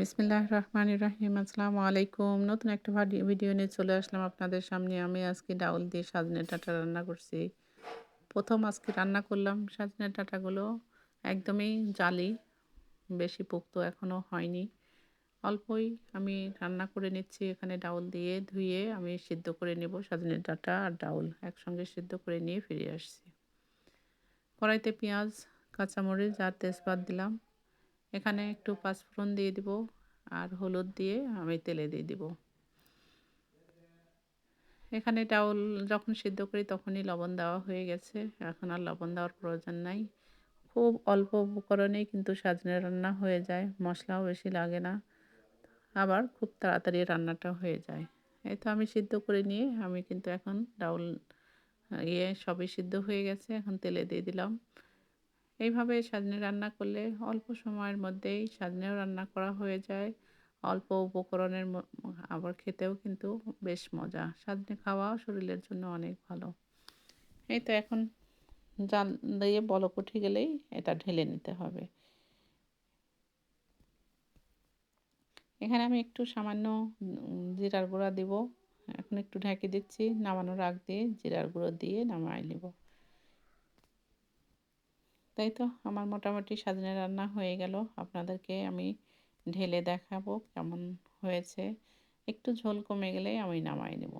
বিসমিল্লাহ রহমান রাহিম আসসালামু আলাইকুম। নতুন একটা ভিডিও নিয়ে চলে আসলাম আপনাদের সামনে। আমি আজকে ডাউল দিয়ে সাজনে ডাঁটা রান্না করছি। প্রথম আজকে রান্না করলাম সাজনে ডাঁটাগুলো। একদমই জালি, বেশি পোক্ত এখনও হয়নি। অল্পই আমি রান্না করে নিচ্ছি এখানে ডাউল দিয়ে ধুয়ে আমি সিদ্ধ করে নেব সাজনে ডাঁটা আর ডাউল একসঙ্গে সিদ্ধ করে নিয়ে ফিরে আসছি। কড়াইতে পেঁয়াজ, কাঁচামরিচ আর তেজপাত দিলাম। এখানে একটু পাঁচফোড়ন দিয়ে দিব আর হলুদ দিয়ে আমি তেলে দিয়ে দিব। এখানে ডাউল যখন সিদ্ধ করি তখনই লবণ দেওয়া হয়ে গেছে। এখন আর লবণ দেওয়ার প্রয়োজন নাই। খুব অল্প উপকরণেই কিন্তু সাজনে রান্না হয়ে যায়, মশলাও বেশি লাগে না। আবার খুব তাড়াতাড়ি রান্নাটা হয়ে যায়। এই তো আমি সিদ্ধ করে নিয়ে আমি কিন্তু এখন ডাউল ইয়ে সবই সিদ্ধ হয়ে গেছে, এখন তেলে দিয়ে দিলাম। এইভাবে সাজনে রান্না করলে অল্প সময়ের মধ্যেই সাজনেও রান্না করা হয়ে যায়। অল্প উপকরণের আবার খেতেও কিন্তু বেশ মজা। সাজনে খাওয়া শরীরের জন্য অনেক ভালো। এই তো এখন জাল দিয়ে বলক উঠে গেলেই এটা ঢেলে নিতে হবে। এখানে আমি একটু সামান্য জিরার গুঁড়া দিব। এখন একটু ঢেকে দিচ্ছি। নামানোর আগ দিয়ে জিরার গুঁড়ো দিয়ে নামাই নেব। তাই তো? আমার মোটামুটি সাজনে রান্না হয়ে গেল। আপনাদেরকে আমি ঢেলে দেখাবো কেমন হয়েছে। একটু ঝোল কমে গেলে আমি নামাই নেব।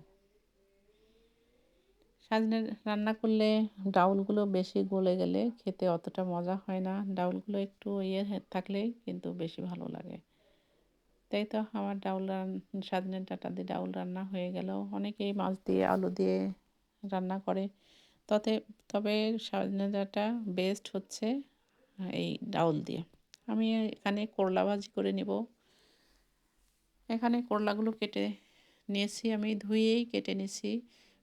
সাজনে রান্না করলে ডাউলগুলো বেশি গলে গেলে খেতে অতটা মজা হয় না। ডাউলগুলো একটু ইয়ে থাকলেই কিন্তু বেশি ভালো লাগে। তাই তো আমার ডাউল রান, সাজনের ডাটা দিয়ে ডাউল রান্না হয়ে গেল। অনেকেই মাছ দিয়ে, আলু দিয়ে রান্না করে। ততে, তবে সজনে বেস্ট হচ্ছে এই ডাউল দিয়ে। আমি এখানে করলা ভাজি করে নেব। এখানে করলাগুলো কেটে নিয়েছি, আমি ধুয়েই কেটে নিয়েছি।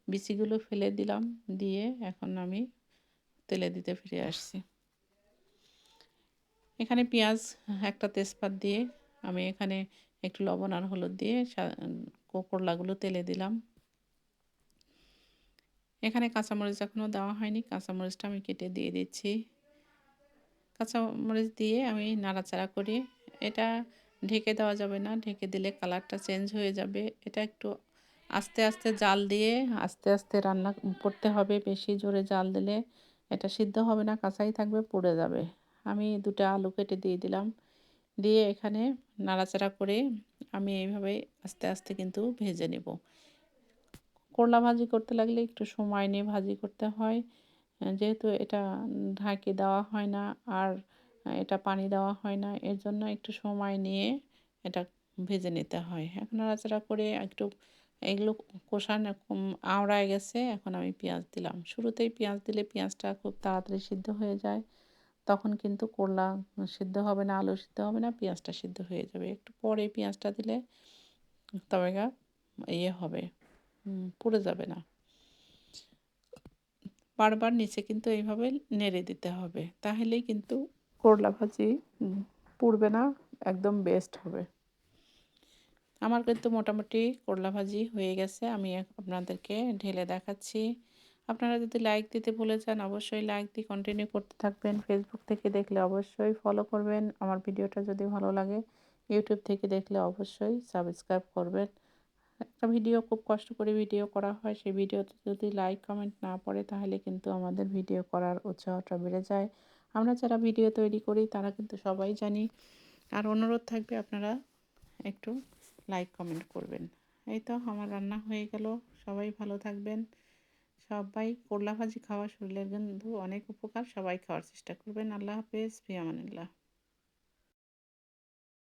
বিচিগুলো ফেলে দিলাম, দিয়ে এখন আমি তেলে দিতে ফিরে আসছি। এখানে পেঁয়াজ, একটা তেজপাত দিয়ে আমি এখানে একটু লবণ আর হলুদ দিয়ে করলাগুলো তেলে দিলাম। এখানে কাঁচামরিচ এখনও দেওয়া হয়নি। কাঁচামরিচটা আমি কেটে দিয়ে দিচ্ছি। কাঁচামরিচ দিয়ে আমি নাড়াচাড়া করি। এটা ঢেকে দেওয়া যাবে না। ঢেকে দিলে কালারটা চেঞ্জ হয়ে যাবে। এটা একটু আস্তে আস্তে জাল দিয়ে আস্তে আস্তে রান্না করতে হবে। বেশি জোরে জাল দিলে এটা সিদ্ধ হবে না, কাঁচাই থাকবে, পুড়ে যাবে। আমি দুটো আলু কেটে দিয়ে দিলাম। দিয়ে এখানে নাড়াচাড়া করে আমি এইভাবে আস্তে আস্তে কিন্তু ভেজে নেব। করলা ভাজি করতে লাগলে একটু সময় নিয়ে ভাজি করতে হয়। যেহেতু এটা ঢাকি দেওয়া হয় না আর এটা পানি দেওয়া হয় না, এর জন্য একটু সময় নিয়ে এটা ভেজে নিতে হয়। এখন নাড়াচাড়া করে একটু এগুলো কষানো আওড়ায় গেছে, এখন আমি পেঁয়াজ দিলাম। শুরুতেই পেঁয়াজ দিলে পেঁয়াজটা খুব তাড়াতাড়ি সিদ্ধ হয়ে যায়। তখন কিন্তু করলা সিদ্ধ হবে না, আলু সিদ্ধ হবে না, পেঁয়াজটা সিদ্ধ হয়ে যাবে। একটু পরে পেঁয়াজটা দিলে তবে ইয়ে হবে। পুড়ে যাবে না। বারবার নিচে কিন্তু এইভাবে নেড়ে দিতে হবে, তাহলেই কিন্তু করলা ভাজি পুড়বে না, একদম বেস্ট হবে। আমার কিন্তু মোটামুটি করলা ভাজি হয়ে গেছে, আমি আপনাদেরকে ঢেলে দেখাচ্ছি। আপনারা যদি লাইক দিতে ভুলে যান, অবশ্যই লাইক দিয়ে কন্টিনিউ করতে থাকবেন। ফেসবুক থেকে দেখলে অবশ্যই ফলো করবেন। আমার ভিডিওটা যদি ভালো লাগে ইউটিউব থেকে দেখলে অবশ্যই সাবস্ক্রাইব করবেন। একটা ভিডিও, খুব কষ্ট করে ভিডিও করা হয়। সেই ভিডিওতে যদি লাইক কমেন্ট না পড়ে, তাহলে কিন্তু আমাদের ভিডিও করার উৎসাহটা বেড়ে যায়। আমরা যারা ভিডিও তৈরি করি, তারা কিন্তু সবাই জানি। আর অনুরোধ থাকবে আপনারা একটু লাইক কমেন্ট করবেন। এই তো আমার রান্না হয়ে গেল। সবাই ভালো থাকবেন। সবাই করলা ভাজি খাওয়া শরীরের কিন্তু অনেক উপকার। সবাই খাওয়ার চেষ্টা করবেন। আল্লাহ হাফেজ। ফিয়ামানিল্লাহ।